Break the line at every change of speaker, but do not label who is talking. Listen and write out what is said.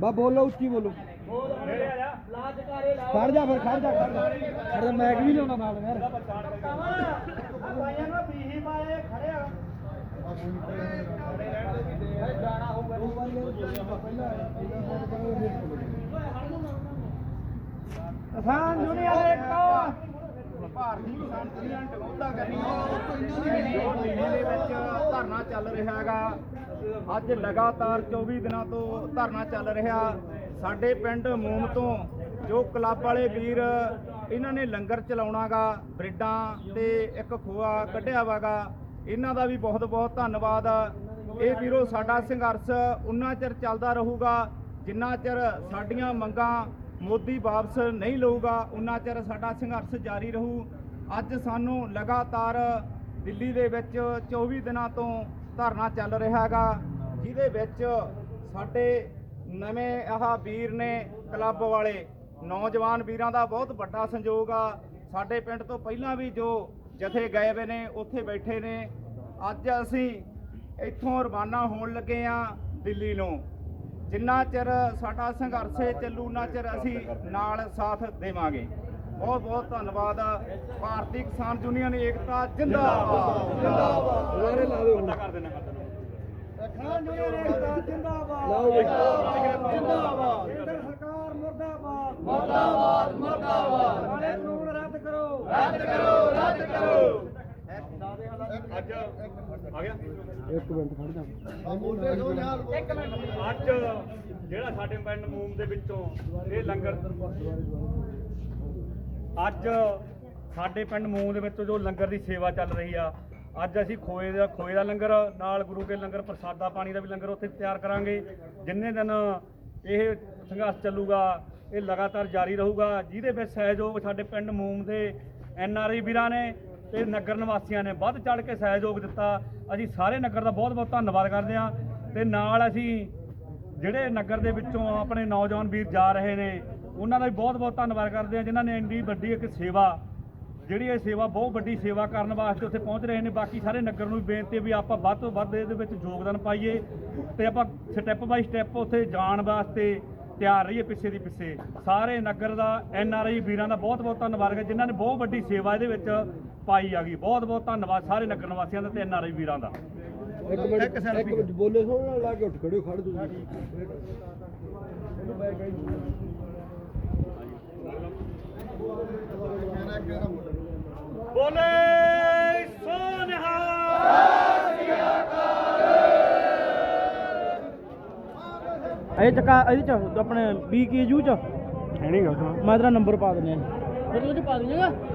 ਬਾ ਬੋਲੋ ਉੱਚੀ ਬੋਲੋ। ਖੜ ਜਾ ਫਿਰ ਖੜ ਜਾ ਖੜ ਜਾ। ਖੜ ਜਾ ਮੈਕ ਵੀ ਲਿਆਉਣਾ ਨਾਲ ਯਾਰ
ਕਿਸਾਨ ਦੁਨੀਆ ਦੇ ਕੋ
ਭਾਰਤੀ ਕਿਸਾਨ ਯੂਨੀਅਨ ਕਰਨੀ ਦੇ ਵਿੱਚ ਧਰਨਾ ਚੱਲ ਰਿਹਾ ਹੈਗਾ ਅੱਜ ਲਗਾਤਾਰ 24 ਦਿਨਾਂ ਤੋਂ ਧਰਨਾ ਚੱਲ ਰਿਹਾ। ਸਾਡੇ ਪਿੰਡ ਮੂਮ ਤੋਂ ਜੋ ਕਲੱਬ ਵਾਲੇ ਵੀਰ ਇਹਨਾਂ ਨੇ ਲੰਗਰ ਚਲਾਉਣਾਗਾ, ਬ੍ਰੈਡਾਂ ਤੇ ਇੱਕ ਖੋਆ ਕੱਢਿਆ ਵਾਗਾ, ਇਹਨਾਂ ਦਾ ਵੀ ਬਹੁਤ ਬਹੁਤ ਧੰਨਵਾਦ। ਇਹ ਵੀਰੋ ਸਾਡਾ ਸੰਘਰਸ਼ ਉਨਾ ਚਿਰ ਚੱਲਦਾ ਰਹੂਗਾ, ਜਿੰਨਾ ਚਿਰ ਸਾਡੀਆਂ ਮੰਗਾਂ ਮੋਦੀ ਵਾਪਸ ਨਹੀਂ ਲਊਗਾ, ਉਨਾ ਚਿਰ ਸਾਡਾ ਸੰਘਰਸ਼ ਜਾਰੀ ਰਹੂ। ਅੱਜ ਸਾਨੂੰ ਲਗਾਤਾਰ ਦਿੱਲੀ ਦੇ ਵਿੱਚ 24 ਦਿਨਾਂ ਤੋਂ ਧਰਨਾ ਚੱਲ ਰਿਹਾ ਹੈਗਾ, ਜਿਹਦੇ ਵਿੱਚ ਸਾਡੇ ਨਵੇਂ ਆਹ ਵੀਰ ਨੇ ਕਲੱਬ ਵਾਲੇ, ਨੌਜਵਾਨ ਵੀਰਾਂ ਦਾ ਬਹੁਤ ਵੱਡਾ ਸੰਯੋਗ ਆ। ਸਾਡੇ ਪਿੰਡ ਤੋਂ ਪਹਿਲਾਂ ਵੀ ਜੋ ਜਥੇ ਗਏ ਵੇ ਨੇ, ਉੱਥੇ ਬੈਠੇ ਨੇ। ਅੱਜ ਅਸੀਂ ਇੱਥੋਂ ਰਵਾਨਾ ਹੋਣ ਲੱਗੇ ਆ ਦਿੱਲੀ ਨੂੰ। ਜਿੰਨਾ ਚਿਰ ਸਾਡਾ ਸੰਘਰਸ਼ ਚੱਲੂ, ਉਨਾ ਚਿਰ ਅਸੀਂ ਨਾਲ ਸਾਥ ਦੇਵਾਂਗੇ। ਬਹੁਤ ਬਹੁਤ ਧੰਨਵਾਦ ਭਾਰਤੀ ਕਿਸਾਨ ਯੂਨੀਅਨ ਏਕਤਾ ਜਿੰਦਾਬਾਦ। ਜਿੰਦਾਬਾਦ।
ਲਾਰੇ ਲਾ ਦਿਓ ਹੁਣ।
ਕਰ ਦੇਣਾ
ਕਿਸਾਨ ਦੇ ਕੋ ਜਿੰਦਾਬਾਦ। ਜਿੰਦਾਬਾਦ। ਕੇਂਦਰ ਸਰਕਾਰ ਮੁਰਦਾਬਾਦ। ਮੁਰਦਾਬਾਦ ਮੁਰਦਾਬਾਦ। ਕਾਲੇ ਕਾਨੂੰਨ ਰੱਦ ਕਰੋ।
ਰੱਦ ਕਰੋ ਰੱਦ ਕਰੋ। ਅੱਜ ਆ ਗਿਆ।
ਇੱਕ ਮਿੰਟ ਖੜ ਜਾ।
ਅੱਜ ਜਿਹੜਾ ਸਾਡੇ ਪਿੰਡ ਮੂਮ ਦੇ ਵਿੱਚੋਂ ਇਹ ਲੰਗਰ ਅੱਜ ਸਾਡੇ ਪਿੰਡ ਮੂੰਗ ਦੇ ਵਿੱਚ ਜੋ ਲੰਗਰ ਦੀ ਸੇਵਾ ਚੱਲ ਰਹੀ ਆ, ਅੱਜ ਅਸੀਂ ਖੋਏ ਦਾ ਖੋਏ ਦਾ ਲੰਗਰ, ਨਾਲ ਗੁਰੂ ਕੇ ਲੰਗਰ, ਪ੍ਰਸਾਦਾ ਪਾਣੀ ਦਾ ਵੀ ਲੰਗਰ ਉੱਥੇ ਤਿਆਰ ਕਰਾਂਗੇ। ਜਿੰਨੇ ਦਿਨ ਇਹ ਸੰਘਰਸ਼ ਚੱਲੂਗਾ, ਇਹ ਲਗਾਤਾਰ ਜਾਰੀ ਰਹੂਗਾ, ਜਿਹਦੇ ਵਿੱਚ ਸਹਿਯੋਗ ਸਾਡੇ ਪਿੰਡ ਮੂਮ ਦੇ ਐਨ ਆਰ ਆਈ ਵੀਰਾਂ ਨੇ ਤੇ ਨਗਰ ਨਿਵਾਸੀਆਂ ਨੇ ਵੱਧ ਚੜ ਕੇ ਸਹਿਯੋਗ ਦਿੱਤਾ। ਅਸੀਂ ਸਾਰੇ ਨਗਰ ਦਾ ਬਹੁਤ ਬਹੁਤ ਧੰਨਵਾਦ ਕਰਦੇ ਹਾਂ ਤੇ ਨਾਲ ਅਸੀਂ ਜਿਹੜੇ ਨਗਰ ਦੇ ਵਿੱਚੋਂ ਆਪਣੇ ਨੌਜਵਾਨ ਵੀਰ ਜਾ ਰਹੇ ਨੇ ਉਹਨਾਂ ਦਾ ਵੀ ਬਹੁਤ ਬਹੁਤ ਧੰਨਵਾਦ ਕਰਦੇ ਹਾਂ ਜਿਨ੍ਹਾਂ ਨੇ ਇੰਨੀ ਵੱਡੀ ਇੱਕ ਸੇਵਾ ਜਿਹੜੀ ਇਹ ਸੇਵਾ ਬਹੁਤ ਵੱਡੀ ਸੇਵਾ ਕਰਨ ਵਾਸਤੇ ਉੱਥੇ ਪਹੁੰਚ ਰਹੇ ਨੇ। ਬਾਕੀ ਸਾਰੇ ਨਗਰ ਨੂੰ ਵੀ ਬੇਨਤੀ ਹੈ ਵੀ ਆਪਾਂ ਵੱਧ ਤੋਂ ਵੱਧ ਇਹਦੇ ਵਿੱਚ ਯੋਗਦਾਨ ਪਾਈਏ ਤੇ ਆਪਾਂ ਸਟੈਪ ਬਾਈ ਸਟੈਪ ਉੱਥੇ ਜਾਣ ਵਾਸਤੇ ਤਿਆਰ ਰਹੀਏ ਪਿੱਛੇ ਦੀ ਪਿੱਛੇ। ਸਾਰੇ ਨਗਰ ਦਾ ਐਨ ਆਰ ਆਈ ਵੀਰਾਂ ਦਾ ਬਹੁਤ ਬਹੁਤ ਧੰਨਵਾਦ ਹੈ ਜਿਨ੍ਹਾਂ ਨੇ ਬਹੁਤ ਵੱਡੀ ਸੇਵਾ ਇਹਦੇ ਵਿੱਚ ਪਾਈ ਆ ਗਈ। ਬਹੁਤ ਬਹੁਤ ਧੰਨਵਾਦ ਸਾਰੇ ਨਗਰ ਨਿਵਾਸੀਆਂ ਦਾ ਤੇ ਐਨ ਆਰ ਆਈ ਵੀਰਾਂ ਦਾ।
ਇੱਕ ਮਿੰਟ ਇੱਕ ਮਿੰਟ ਬੋਲੇ ਸੋਹਣੇ ਨਾਲ ਲਾ ਕੇ ਉੱਠ ਖੜਿਓ ਖੜ ਤੁਸੀਂ
ਬੋਲੇ ਸੋਨਿਹਾ।
ਇਹ ਚੱਕਾ ਇਹਦੇ ਚ ਆਪਣੇ ਬੀਕੇਯੂ ਚ?
ਹੈ ਨਹੀਂ ਗਾ।
ਮੈਂ ਤੇਰਾ ਨੰਬਰ ਪਾ ਦਿੰਨੇ ਆ ਇਹਦੇ ਚ ਪਾ ਦਿੰਨੇਗਾ